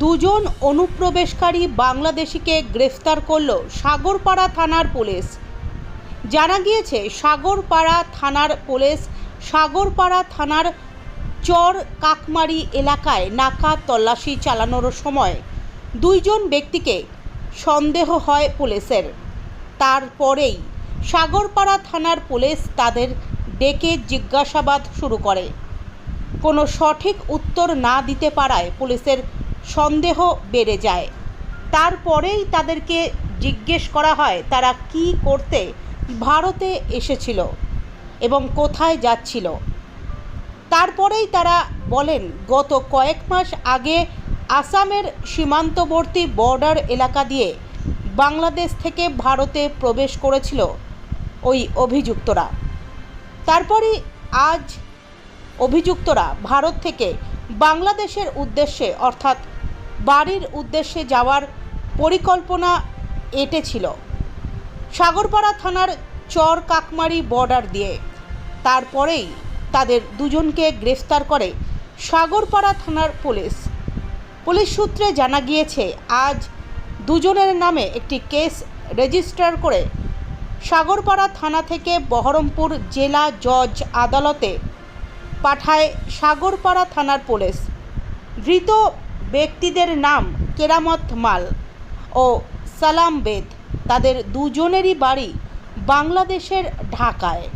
দুজন অনুপ্রবেশকারী বাংলাদেশিকে গ্রেফতার করল সাগরপাড়া থানার পুলিশ। জানা গিয়েছে, সাগরপাড়া থানার পুলিশ সাগরপাড়া থানার চর কাকমারি এলাকায় নাকা তল্লাশি চালানোর সময় দুইজন ব্যক্তিকে সন্দেহ হয় পুলিশের। তারপরেই সাগরপাড়া থানার পুলিশ তাদের ডেকে জিজ্ঞাসাবাদ শুরু করে। কোনো সঠিক উত্তর না দিতে পারায় পুলিশের সন্দেহ বেড়ে যায়। তারপরেই তাদেরকে জিজ্ঞেস করা হয়, তারা কি করতে ভারতে এসেছিল এবং কোথায় যাচ্ছিল। তারপরেই তারা বলেন, গত কয়েক মাস আগে আসামের সীমান্তবর্তী বর্ডার এলাকা দিয়ে বাংলাদেশ থেকে ভারতে প্রবেশ করেছিল ওই অভিযুক্তরা। তারপরই আজ অভিযুক্তরা ভারত থেকে বাংলাদেশের উদ্দেশ্যে, অর্থাৎ বাড়ির উদ্দেশ্যে যাওয়ার পরিকল্পনা এঁটেছিল। সাগরপাড়া থানার চর কাকমারি বর্ডার দিয়ে। তারপরেই তাদের দুজনকে গ্রেফতার করে সাগরপাড়া থানার পুলিশ। পুলিশ সূত্রে জানা গিয়েছে, আজ দুজনের নামে একটি কেস রেজিস্টার করে সাগরপাড়া থানা থেকে বহরমপুর জেলা জজ আদালতে পাঠায় সাগরপাড়া থানার পুলিশ। ধৃত ব্যক্তিদের নাম কেরামত মাল ও সালাম বেদ তাদের দুজনেরই বাড়ি বাংলাদেশের ঢাকায়।